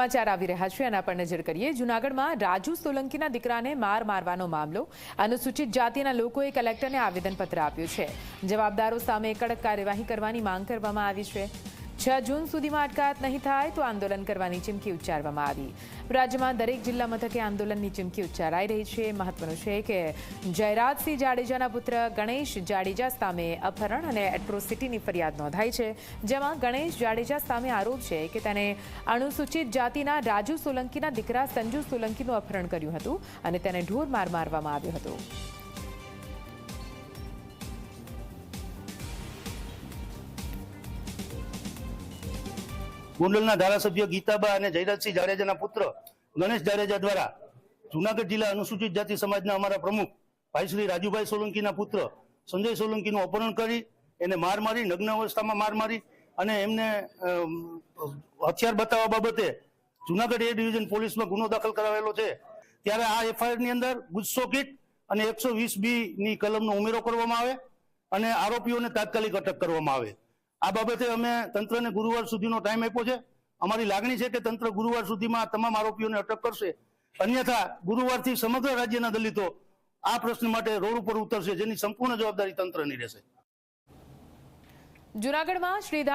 સમાચાર આવી રહ્યા છે એના પર નજર કરીએ, જૂનાગઢમાં રાજુ સોલંકીના દીકરાને માર મારવાનો મામલો. અનુસૂચિત જાતિના લોકોએ કલેક્ટરને આવેદનપત્ર આપ્યું છે. જવાબદારો સામે કડક કાર્યવાહી કરવાની માંગ કરવામાં આવી છે. છ જૂન સુધીમાં અટકાયત નહીં થાય તો આંદોલન કરવાની ચીમકી ઉચ્ચારવામાં આવી. રાજ્યમાં દરેક જિલ્લા મથકે આંદોલનની ચીમકી ઉચ્ચારાઈ રહી છે. મહત્વનું છે કે જયરાજસિંહ જાડેજાના પુત્ર ગણેશ જાડેજા સામે અપહરણ અને એટ્રોસિટીની ફરિયાદ નોંધાઈ છે. જેમાં ગણેશ જાડેજા સામે આરોપ છે કે તેને અનુસૂચિત જાતિના રાજુ સોલંકીના દીકરા સંજુ સોલંકીનું અપહરણ કર્યું હતું અને તેને ઢોર માર મારવામાં આવ્યો હતો. ગોંડલના ધારાસભ્ય ગીતાબા અને જયરાજસિંહ જાડેજાના પુત્ર ગણેશ જાડેજા દ્વારા જુનાગઢ જિલ્લા અનુસૂચિત જાતિ સમાજના અમારા પ્રમુખ ભાઈ શ્રી રાજુભાઈ સોલંકીના પુત્ર સંજય સોલંકીનું અપહરણ કરી, એને માર મારી, નગ્ન અવસ્થામાં માર મારી અને એમને હથિયાર બતાવવા બાબતે જુનાગઢ એ ડિવિઝન પોલીસમાં ગુનો દાખલ કરાવેલો છે. ત્યારે આ એફઆઈઆરની અંદર ગુસ્સો કીટ અને એકસો વીસ બી ની કલમનો ઉમેરો કરવામાં આવે અને આરોપીઓને તાત્કાલિક અટક કરવામાં આવે. આ બાબતે અમે તંત્રને ગુરુવાર સુધીનો ટાઈમ આપ્યો છે. અમારી લાગણી છે કે તંત્ર ગુરુવાર સુધીમાં તમામ આરોપીઓને અટક કરશે. અન્યથા ગુરુવારથી સમગ્ર રાજ્યના દલિતો આ પ્રશ્ન માટે રોડ ઉપર ઉતરશે, જેની સંપૂર્ણ જવાબદારી તંત્રની રહેશે. જુનાગઢમાં શ્રીધામ